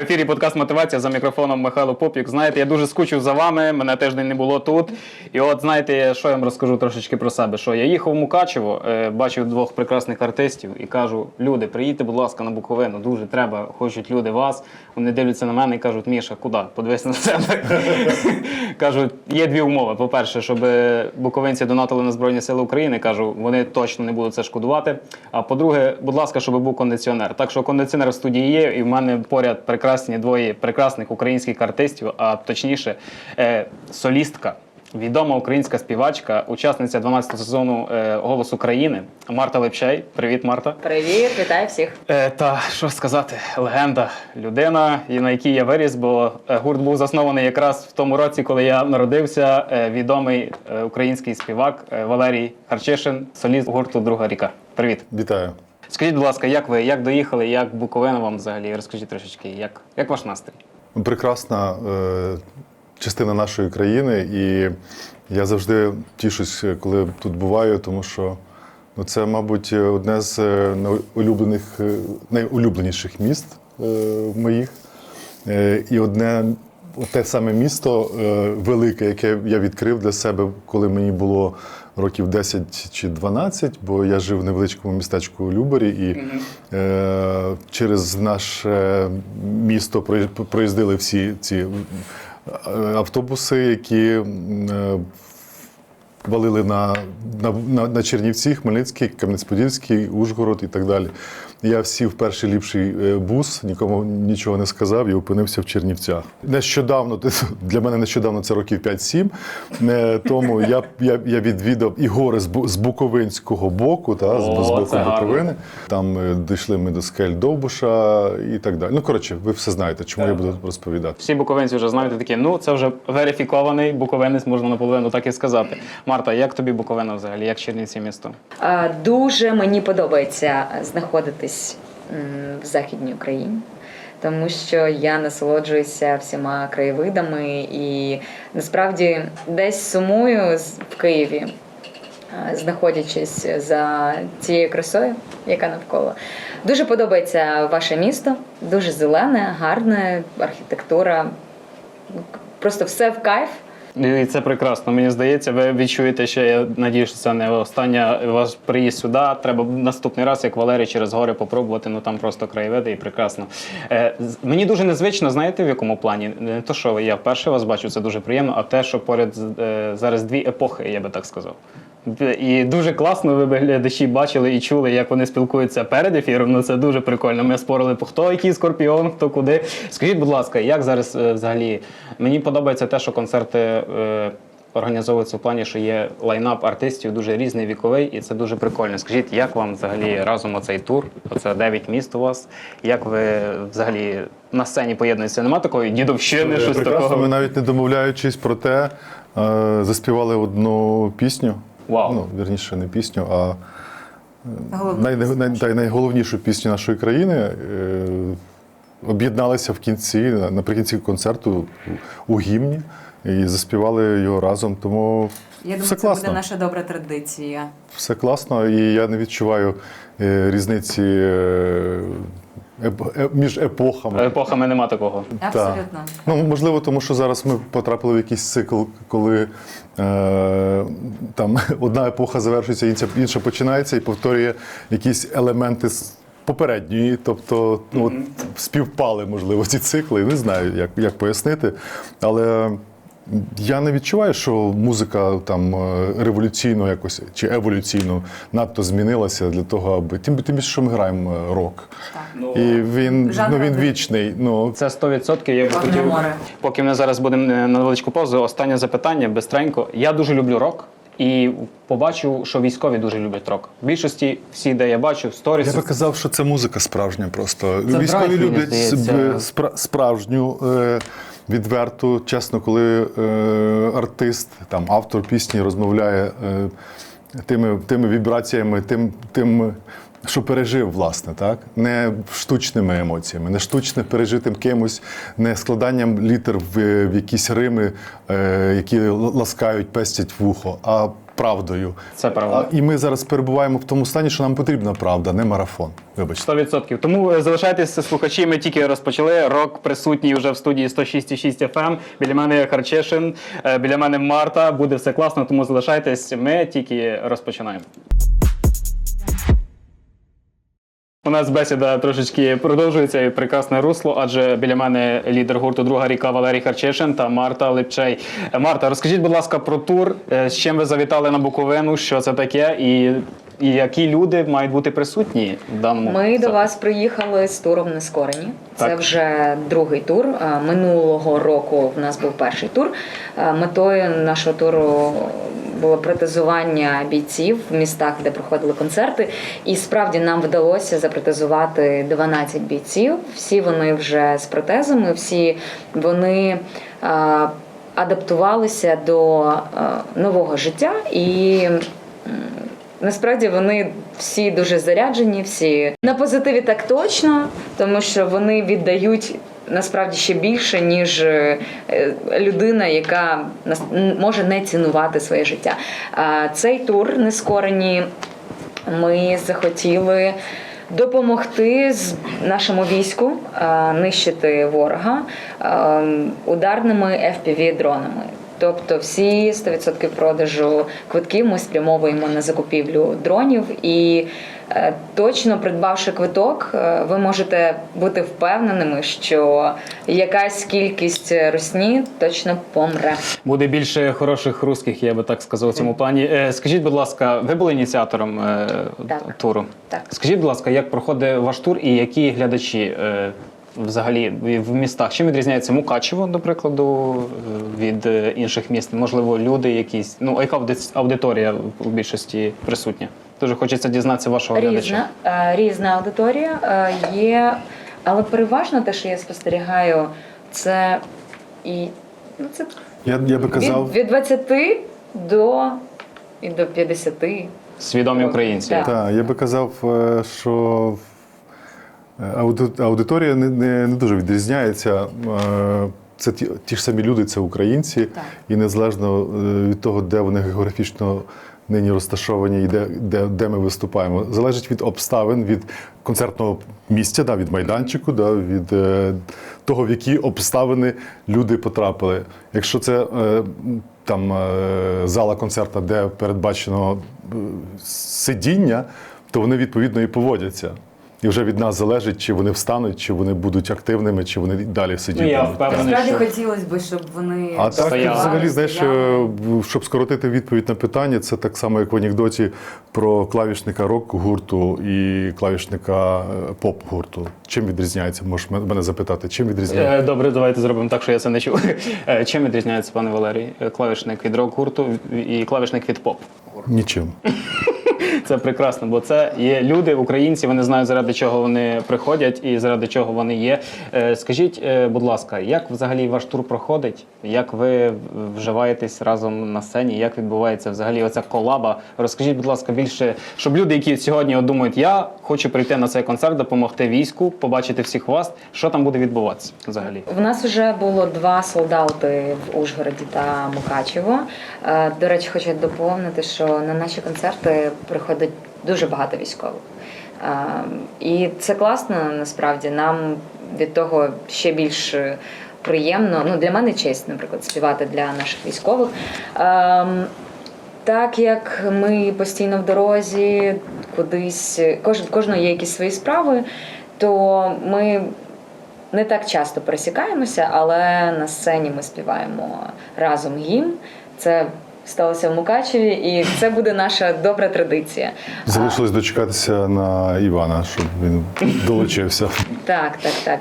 В ефірі подкаст Мотивація за мікрофоном Михайло Попік. Знаєте, я дуже скучив за вами. Мене тиждень не було тут. І от знаєте, що я вам розкажу трошечки про себе. Що я їхав в Мукачево, е, бачив двох прекрасних артистів і кажу: люди, приїдьте, будь ласка, на Буковину. Дуже треба, хочуть люди вас. Вони дивляться на мене і кажуть, Міша, куди? Подивись на себе. Кажуть, є дві умови. По-перше, щоб буковинці донатили на Збройні Сили України. Кажу, вони точно не будуть це шкодувати. А по-друге, будь ласка, щоб був кондиціонер. Так що кондиціонер в студії є, і в мене поряд прекрасні двоє прекрасних українських артистів, а точніше, е, солістка. Відома українська співачка, учасниця 12-го сезону е, Голос України Марта Лепчей. Привіт, Марта. Привіт, вітаю всіх. Е, та що сказати, легенда, людина, і на якій я виріс, бо е, гурт був заснований якраз в тому році, коли я народився. Е, відомий е, український співак е, Валерій Харчишин, соліст гурту Друга ріка. Привіт. Вітаю. Скажіть, будь ласка, як ви як доїхали, як Буковина вам взагалі? Розкажіть трошечки, як, як ваш настрій? Прекрасна е, частина нашої країни, і я завжди тішусь, коли тут буваю, тому що ну, це, мабуть, одне з е, найулюблених, е, найулюбленіших міст е, моїх. Е, і одне те саме місто е, велике, яке я відкрив для себе, коли мені було років 10 чи 12, бо я жив в невеличкому містечку Любарі, і е, через наше місто проїздили всі ці е, автобуси, які е, валили на, на, на, на Чернівці, Хмельницький, Кам'янець-Подільський, Ужгород і так далі. Я сів в перший ліпший е, бус, нікому нічого не сказав і опинився в Чернівцях. Нещодавно, для мене нещодавно це років 5-7, е, тому я, я, я відвідав і гори з, Бу- з Буковинського боку, та, з, О, з боку це гарно. Буковини. Там е, дійшли ми до скель Довбуша і так далі. Ну, коротше, ви все знаєте, чому я буду розповідати. Всі буковинці вже знають такі, ну це вже верифікований буковинець, можна наполовину так і сказати. Марта, як тобі Буковина взагалі? Як Чернівці місто? А, Дуже мені подобається знаходитись м, в Західній Україні, тому що я насолоджуюся всіма краєвидами і насправді десь сумую в Києві. Знаходячись за цією красою, яка навколо, дуже подобається ваше місто, дуже зелене, гарне, архітектура. Просто все в кайф. І це прекрасно. Мені здається, ви відчуєте, що я надію, що це не остання ваш приїзд сюди. Треба наступний раз, як Валерій через гори попробувати. Ну там просто краєвиди і прекрасно. Е, мені дуже незвично, знаєте, в якому плані? Не то, що я вперше вас бачу, це дуже приємно, а те, що поряд е, зараз дві епохи, я би так сказав. І дуже класно ви глядачі бачили і чули, як вони спілкуються перед ефіром. Ну це дуже прикольно. Ми спорили по хто який скорпіон, хто куди. Скажіть, будь ласка, як зараз е, взагалі мені подобається те, що концерти е, організовуються в плані, що є лайнап артистів дуже різний віковий, і це дуже прикольно. Скажіть, як вам взагалі разом оцей тур? Оце 9 міст у вас. Як ви взагалі на сцені поєднуєтеся? Нема такої дідовщини, щось такого? ми навіть не домовляючись про те, е, заспівали одну пісню. Вау. Ну, вірніше, не пісню, а най, най, най, найголовнішу пісню нашої країни. Е, об'єдналися в кінці, наприкінці концерту у гімні і заспівали його разом. Тому Я думаю, все це класно. буде наша добра традиція. Все класно, і я не відчуваю е, різниці е, еп- е, між епохами. Епохами нема такого. Абсолютно. Ну, можливо, тому що зараз ми потрапили в якийсь цикл, коли е, там одна епоха завершується, інша, інша починається і повторює якісь елементи з попередньої. Тобто ну, от, співпали, можливо, ці цикли. Не знаю, як, як пояснити. Але я не відчуваю, що музика там е, революційно якось чи еволюційно надто змінилася для того, аби тим, тим більше, що ми граємо е, рок. Так. І він, Жанр ну, він один. вічний. Ну, Це 100%. Я б Одне хотів, поки ми зараз будемо на невеличку паузу. Останнє запитання бистренько. Я дуже люблю рок. І побачив, що військові дуже люблять рок. В більшості всі, де я бачу, в сторіс. Я би казав, що це музика справжня просто. Це Військові люблять справжню, е, відверту, чесно, коли е, артист, там, автор пісні розмовляє е, тими, тими вібраціями, тим, тим, що пережив, власне, так? Не штучними емоціями, не штучно пережитим кимось, не складанням літер в, в якісь рими, е, які ласкають, пестять вухо, а правдою. Це правда. І ми зараз перебуваємо в тому стані, що нам потрібна правда, не марафон. Вибачте. 100%. Тому е, залишайтеся слухачі. Ми тільки розпочали. Рок присутній вже в студії 106,6 FM. Біля мене Харчешин, е, біля мене Марта. Буде все класно, тому залишайтесь. Ми тільки розпочинаємо. У нас бесіда трошечки продовжується і прекрасне русло, адже біля мене лідер гурту Друга ріка Валерій Харчишин та Марта Липчей. Е, Марта, розкажіть, будь ласка, про тур. Е, З чим ви завітали на Буковину? Що це таке? І, і які люди мають бути присутні в даному Ми до вас приїхали з туром Нескорені. Це Так. вже другий тур. Е, Минулого року в нас був перший тур. Метою нашого туру було протезування бійців в містах, де проходили концерти. І справді нам вдалося запротезувати 12 бійців. Всі вони вже з протезами, всі вони. Адаптувалися до нового життя і Насправді вони всі дуже заряджені, всі на позитиві так точно, тому що вони віддають насправді ще більше, ніж е, людина, яка може не цінувати своє життя. Цей тур нескорені ми захотіли. Допомогти нашому війську нищити ворога е, ударними fpv дронами Тобто всі 100% продажу квитків ми спрямовуємо на закупівлю дронів і е, точно придбавши квиток, е, ви можете бути впевненими, що якась кількість русні точно помре. Буде більше хороших русських, я би так сказав цьому плані. Е, Скажіть, будь ласка, ви були ініціатором Так. туру? Так. Скажіть, будь ласка, як проходить ваш тур і які глядачі взагалі в містах? Чим відрізняється Мукачево, до прикладу, е, від е, інших міст? Можливо, люди якісь. Ну, а яка ауди- аудиторія у більшості присутня? Дуже хочеться дізнатися вашого глядача. Різна, е, різна аудиторія є, але переважно те, що я спостерігаю, це і ну, це Я, я би казав, від, від 20 до, і до 50. Свідомі українці. Так. Так, я би казав, що аудиторія не, не, не дуже відрізняється. Е, Це ті, ті ж самі люди, це українці, Так. і незалежно е, від того, де вони географічно нині розташовані і де, де, де ми виступаємо, залежить від обставин, від концертного місця, да, від майданчику, да, від е, того, в які обставини люди потрапили. Якщо це е, там е, зала концертна, де передбачено е, сидіння, то вони відповідно і поводяться. І вже від нас залежить, чи вони встануть, чи вони будуть активними, чи вони далі Ну, сидітимуть. я впевнений, Насправді що хотілося б, щоб вони А так, Стояли. взагалі, знаєш, е, щоб скоротити відповідь на питання, це так само, як в анекдоті про клавішника рок-гурту і клавішника е, поп-гурту. Чим відрізняється? Можеш мене запитати, чим відрізняється? Е, Добре, давайте зробимо так, що я це не чув. Чим відрізняється, пане Валерій? Клавішник від рок-гурту і клавішник від поп. Нічим. Це прекрасно, бо це є люди, українці, вони знають, заради чого вони приходять і заради чого вони є. Е, Скажіть, е, будь ласка, як взагалі ваш тур проходить? Як ви вживаєтесь разом на сцені? Як відбувається взагалі оця колаба? Розкажіть, будь ласка, більше, щоб люди, які сьогодні думають, я хочу прийти на цей концерт, допомогти війську, побачити всіх вас. Що там буде відбуватися взагалі? У нас вже було два солдати в Ужгороді та Мукачево. Е, До речі, хочу доповнити, що на наші концерти приходить дуже багато військових. І це класно насправді. Нам від того ще більш приємно. Ну, для мене честь, наприклад, співати для наших військових. Так як ми постійно в дорозі, кудись, в кожного є якісь свої справи, то ми не так часто пересікаємося, але на сцені ми співаємо разом гімн. Це сталося в Мукачеві, і це буде наша добра традиція. Залишилось дочекатися на Івана, щоб він долучився. Так, так, так.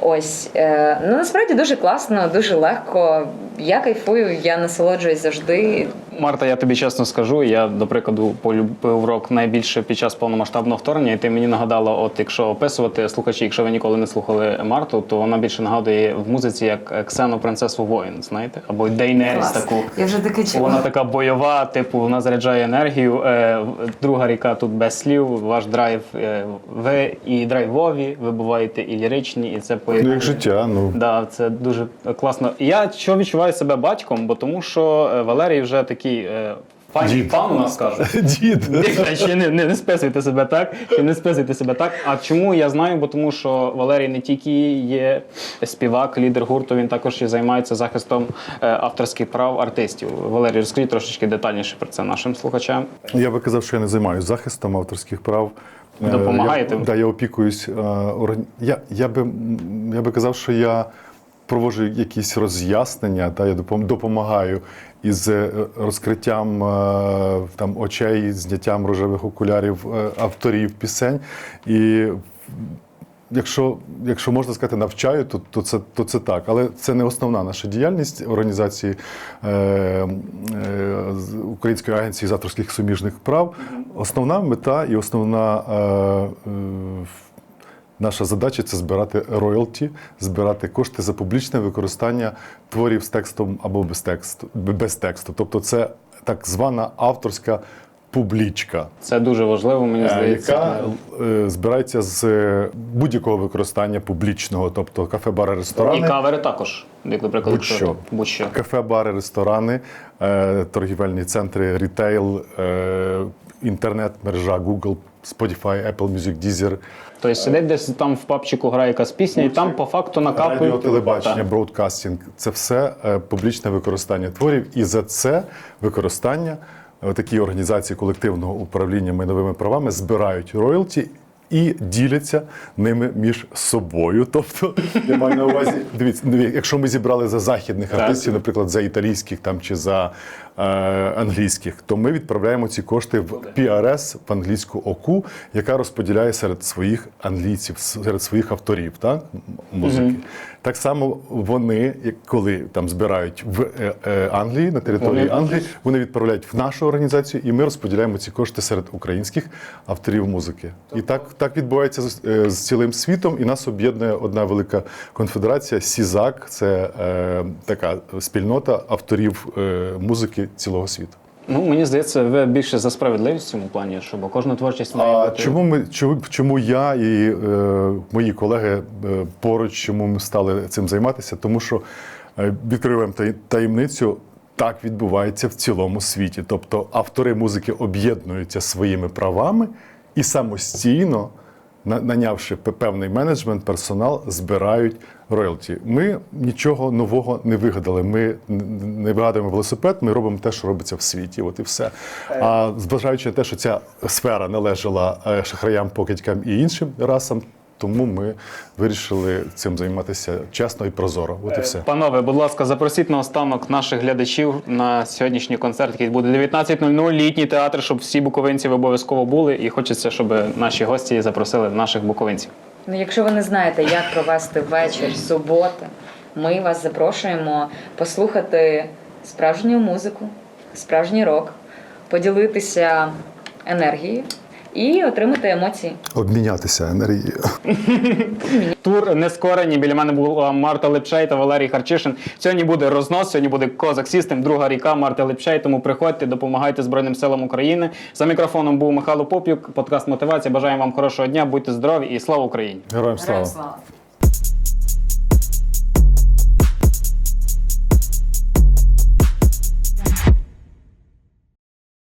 Ось е, ну насправді дуже класно, дуже легко. Я кайфую, я насолоджуюсь завжди. Марта, я тобі чесно скажу, я, до прикладу, полюбив рок найбільше під час повномасштабного вторгнення, і ти мені нагадала, от якщо описувати слухачі, якщо ви ніколи не слухали Марту, то вона більше нагадує в музиці як Ксену принцесу воїн, знаєте? Або Дейнеріс таку. Я вже таке чула. Вона така бойова, типу, вона заряджає енергію. Е, друга ріка тут без слів. Ваш драйв. Е, ви і драйвові, ви буваєте і ліричні, і це Ну, поєднання. як життя, ну. Да, це дуже класно. Я що відчуваю себе батьком, бо тому що е, Валерій вже такий е, Пан, Дід. пан у нас каже. Дід. Ще не, не, не списуйте себе так. Ще не списуйте себе так. А чому я знаю? Бо тому що Валерій не тільки є співак, лідер гурту, він також і займається захистом е, авторських прав артистів. Валерій, розкажіть трошечки детальніше про це нашим слухачам. Я би казав, що я не займаюся захистом авторських прав. Е, Допомагаєте? Я, да, я опікуюсь. е, Я, я, би, я би казав, що я проводжу якісь роз'яснення, та я допомагаю із е, розкриттям е, там, очей, зняттям рожевих окулярів е, авторів пісень. І Якщо, якщо можна сказати, навчаю, то, то, це, то це так. Але це не основна наша діяльність організації е, е, Української агенції з авторських суміжних прав. Основна мета і основна е, е, наша задача це збирати роялті, збирати кошти за публічне використання творів з текстом або без тексту. Без тексту. Тобто це так звана авторська публічка. Це дуже важливо, мені Е, здається. яка е, збирається з е, будь-якого використання публічного, тобто кафе, бари, ресторани. І кавери також. Як, наприклад, Будь-що. якщо- будь-що. Кафе, бари, ресторани, е, торгівельні центри, рітейл, е, інтернет, мережа Google, Spotify, Apple Music, Deezer, Тобто сидить десь там в папчику грає якась пісня, і там по факту накапують. радіо, телебачення, Так. бродкастинг це все е, публічне використання творів. І за це використання такі організації колективного управління майновими правами збирають роялті. І діляться ними між собою. Тобто, я маю на увазі, дивіться, дивіться, якщо ми зібрали за західних артистів, наприклад, за італійських там чи за е, англійських, то ми відправляємо ці кошти в PRS, в англійську ОКУ, яка розподіляє серед своїх англійців, серед своїх авторів так, музики. Так само вони, коли там збирають в е, е, Англії на території Вони- Англії, вони відправляють в нашу організацію, і ми розподіляємо ці кошти серед українських авторів музики. І так, так відбувається з, е, з цілим світом. І нас об'єднує одна велика конфедерація Сізак. Це е, така спільнота авторів е, музики цілого світу. Ну, мені здається, ви більше за справедливість в цьому плані, щоб кожна творчість має А бути. чому ми чому, чому я і е, мої колеги е, поруч, чому ми стали цим займатися? Тому що е, відкриваємо таємницю. Так відбувається в цілому світі. Тобто автори музики об'єднуються своїми правами і самостійно, на- нанявши певний менеджмент, персонал, збирають роялті. Ми нічого нового не вигадали. Ми не вигадуємо велосипед, ми робимо те, що робиться в світі. От і все. А зважаючи на те, що ця сфера належала е, шахраям, покидькам і іншим расам, тому ми вирішили цим займатися чесно і прозоро. От і все. Панове, будь ласка, запросіть на останок наших глядачів на сьогоднішній концерт, який буде 19.00, літній театр, щоб всі буковинці обов'язково були. І хочеться, щоб наші гості запросили наших буковинців. Ну, якщо ви не знаєте, як провести вечір суботи, ми вас запрошуємо послухати справжню музику, справжній рок, поділитися енергією і отримати емоції. Обмінятися енергією. Тур нескорені. Біля мене була Марта Лепшей та Валерій Харчишин. Сьогодні буде рознос, сьогодні буде Козак Сістем, друга ріка Марта Лепшей. Тому приходьте, допомагайте Збройним силам України. За мікрофоном був Михайло Попюк, подкаст Мотивація. Бажаємо вам хорошого дня, будьте здорові і слава Україні! Героям слава.